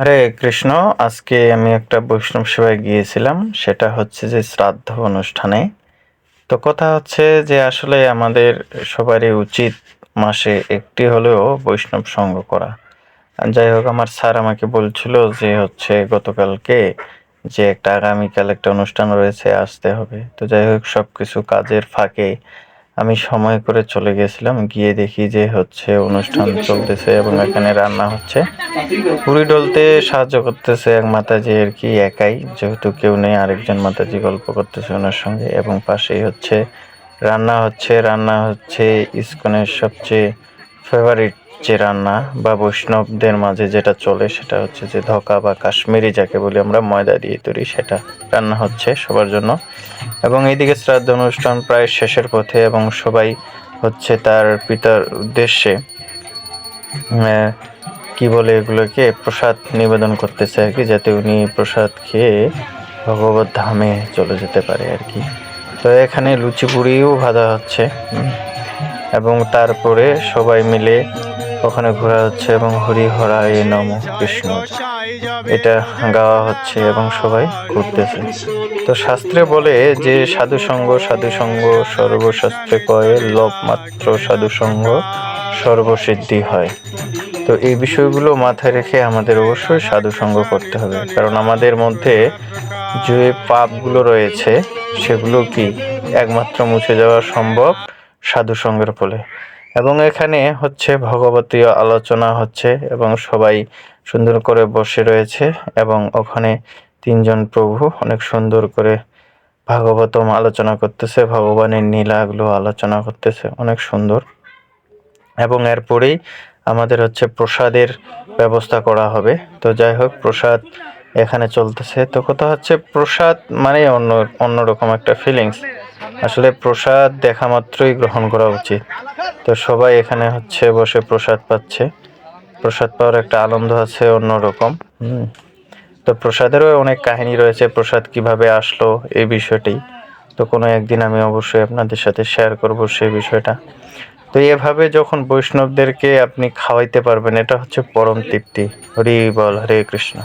হরে কৃষ্ণ, আজকে আমি একটা বৈষ্ণব সেবায় গিয়েছিলাম। সেটা হচ্ছে যে শ্রাদ্ধ অনুষ্ঠানে। তো কথা হচ্ছে যে আসলে আমাদের সবারই উচিত মাসে একটি হলেও বৈষ্ণব সঙ্গ করা। যাই হোক, আমার স্যার আমাকে বলছিল যে হচ্ছে গতকালকে যে একটা আগামীকাল একটা অনুষ্ঠান রয়েছে, আসতে হবে। তো যাই হোক সব কিছু কাজের ফাঁকে আমি সময় করে চলে গেছিলাম, গিয়ে দেখি যে হচ্ছে অনুষ্ঠান চলতেছে এবং এখানে রান্না হচ্ছে। পুরি ডলতে সাহায্য করতেছে এক মাতাজি আর কি, একাই, যেহেতু কেউ নেই, আরেকজন মাতাজি গল্প করতেছে ওনার সঙ্গে এবং পাশেই হচ্ছে রান্না হচ্ছে রান্না হচ্ছে ইস্কনের সবচেয়ে ফেভারিট যে রান্না বা বৈষ্ণবদের মাঝে যেটা চলে সেটা হচ্ছে যে ধকা বা কাশ্মীরি যাকে বলি আমরা ময়দা দিয়ে তৈরি, সেটা রান্না হচ্ছে সবার জন্য। এবং এইদিকে শ্রাদ্ধ অনুষ্ঠান প্রায় শেষের পথে এবং সবাই হচ্ছে তার পিতার উদ্দেশ্যে কি বলে এগুলোকে, প্রসাদ নিবেদন করতেছে আর কি, যাতে উনি প্রসাদ খেয়ে ভগবত ধামে চলে যেতে পারে আর কি। তো এখানে লুচি পুরিও ভাজা হচ্ছে এবং তারপরে সবাই মিলে ওখানে ঘোরা হচ্ছে এবং হরি হরায় নম কৃষ্ণ। এটা গাওয়া হচ্ছে এবং সবাই ঘুরতেছে। তো শাস্ত্রে বলে যে সাধু সঙ্গ সাধু সঙ্গ সর্বশাস্ত্রে কয়ে লোভ মাত্র সাধু সঙ্গ সর্বসিদ্ধি হয়। তো এই বিষয়গুলো মাথায় রেখে আমাদের অবশ্যই সাধু সঙ্গ করতে হবে। কারণ আমাদের মধ্যে যে পাপগুলো রয়েছে, সেগুলো কি একমাত্র মুছে যাওয়া সম্ভব সাধু সঙ্গের ফলে? এবং এখানে হচ্ছে ভগবতীয় আলোচনা হচ্ছে এবং সবাই সুন্দর করে বসে রয়েছে এবং ওখানে তিনজন প্রভু অনেক সুন্দর করে ভাগবতম আলোচনা করতেছে, ভগবানের নীলাগুলো আলোচনা করতেছে, অনেক সুন্দর। এবং এরপরেই আমাদের হচ্ছে প্রসাদের ব্যবস্থা করা হবে। তো যাই হোক, প্রসাদ এখানে চলতেছে। তো কথা হচ্ছে প্রসাদ মানে অন্য, অন্যরকম একটা ফিলিংস আসলে প্রসাদ দেখা মাত্রই গ্রহণ করা উচিত। তো সবাই এখানে হচ্ছে বসে প্রসাদ পাচ্ছে। প্রসাদ পাওয়ার একটা আনন্দ আছে অন্যরকম। হুম। তো প্রসাদেরও অনেক কাহিনী রয়েছে, প্রসাদ কীভাবে আসলো এই বিষয়টি। তো কোনো একদিন আমি অবশ্যই আপনাদের সাথে শেয়ার করব সেই বিষয়টা। তো এভাবে যখন বৈষ্ণবদেরকে আপনি খাওয়াইতে পারবেন, এটা হচ্ছে পরম তৃপ্তি। হরি বল, হরে কৃষ্ণ।